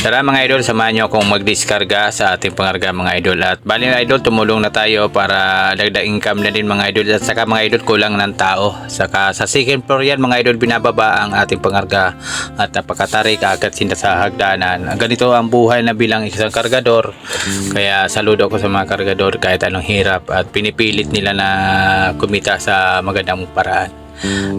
Tara mga idol, samahan nyo akong mag-discarga sa ating pangarga mga idol. At bali mga idol, tumulong na tayo para dagdag income na din mga idol. At saka mga idol, kulang ng tao. Saka sa second floor yan mga idol, binababa ang ating pangarga. At napakatarik agad sila sa hagdanan. Ganito ang buhay na bilang isang kargador. Kaya saludo ako sa mga kargador kahit anong hirap. At pinipilit nila na kumita sa magandang paraan.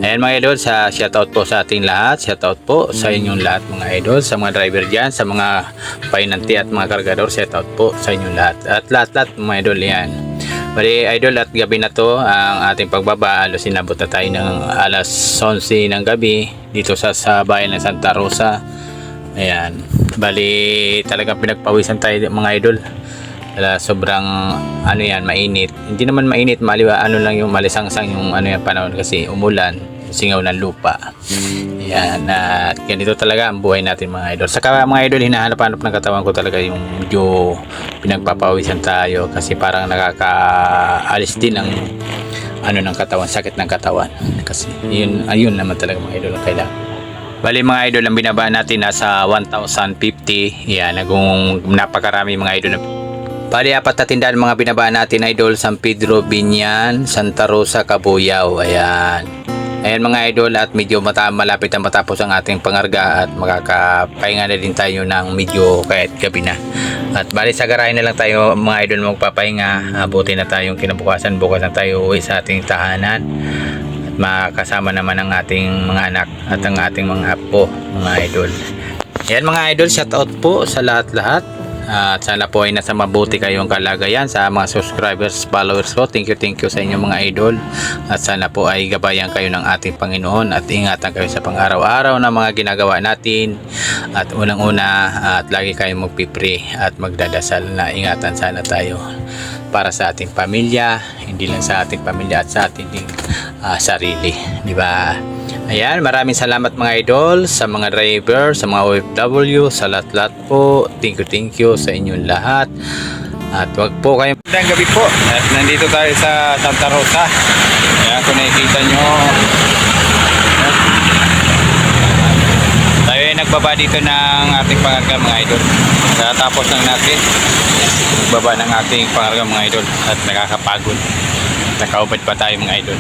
Ayan mga idol, sa shoutout po sa ating lahat. Shoutout po sa inyong lahat mga idol, sa mga driver dyan, sa mga painanti at mga kargador. Shoutout po sa inyong lahat. At lahat-lahat mga idol yan. Bali idol at gabi na to ang ating pagbaba. Alos inabot na tayo ng alas 11 ng gabi dito sa, sa bayan ng Santa Rosa. Ayan. Bali talagang pinagpawisan tayo mga idol. Wala, sobrang ano yan, mainit. Hindi naman mainit, maliwa, ano lang yung malisangsang yung ano yung panahon kasi umulan, singaw ng lupa. Yan, at ganito talaga ang buhay natin mga idol. Saka mga idol, hinahanap-hanap ng katawan ko talaga yung medyo pinagpapawisan tayo kasi parang nakakaalis din ang ano ng katawan, sakit ng katawan. Kasi yun, ayun naman talaga mga idol ang kailangan. Bali mga idol, ang binaba natin nasa 1,050. Yan, nagong napakarami mga idol na Bali, apat na tindahan mga binaba natin idol, San Pedro, Binyan, Santa Rosa, Cabuyao. Ayan. Ayan mga idol at medyo mata malapit na matapos ang ating pangarga at makakapahinga na din tayo ng medyo kahit gabi na. At bali sa garahe na lang tayo mga idol magpapahinga. Abuti na tayong kinabukasan. Bukas na tayo uwi sa ating tahanan. At makasama naman ang ating mga anak at ang ating mga apo mga idol. Ayan mga idol, shout out po sa lahat-lahat. At sana po ay nasa mabuti kayong kalagayan sa mga subscribers, followers ko. Thank you, thank you sa inyo mga idol. At sana po ay gabayan kayo ng ating Panginoon at ingatan kayo sa pang-araw-araw na mga ginagawa natin. At unang-una at lagi kayong magpipre at magdadasal na ingatan sana tayo para sa ating pamilya, hindi lang sa ating pamilya at sa ating ah, sarili, di ba? Ayan, maraming salamat mga idol sa mga driver, sa mga OFW, sa lahat-lahat po. Thank you, thank you sa inyong lahat. At wag po kayong Magandang gabi po. At nandito tayo sa Santa Rosa. Ayan, kung nakikita nyo. Tayo ay nagbaba dito ng ating pangarga mga idol. Katapos lang natin. Nagbaba ng ating pangarga mga idol. At nakakapagod. Nakaubad pa tayo mga idol.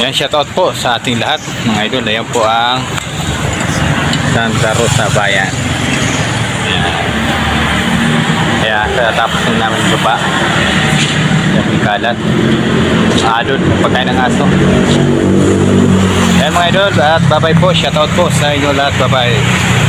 Yan, shoutout po sa ating lahat mga idol. Ayan po ang Santa Rosa Bayan. Ayan. Kaya katapos na namin baba. Yan yung kalat. Alod, pagkain ng aso. Ayan mga idol, at bye-bye po. Shoutout po sa inyo lahat. Bye-bye.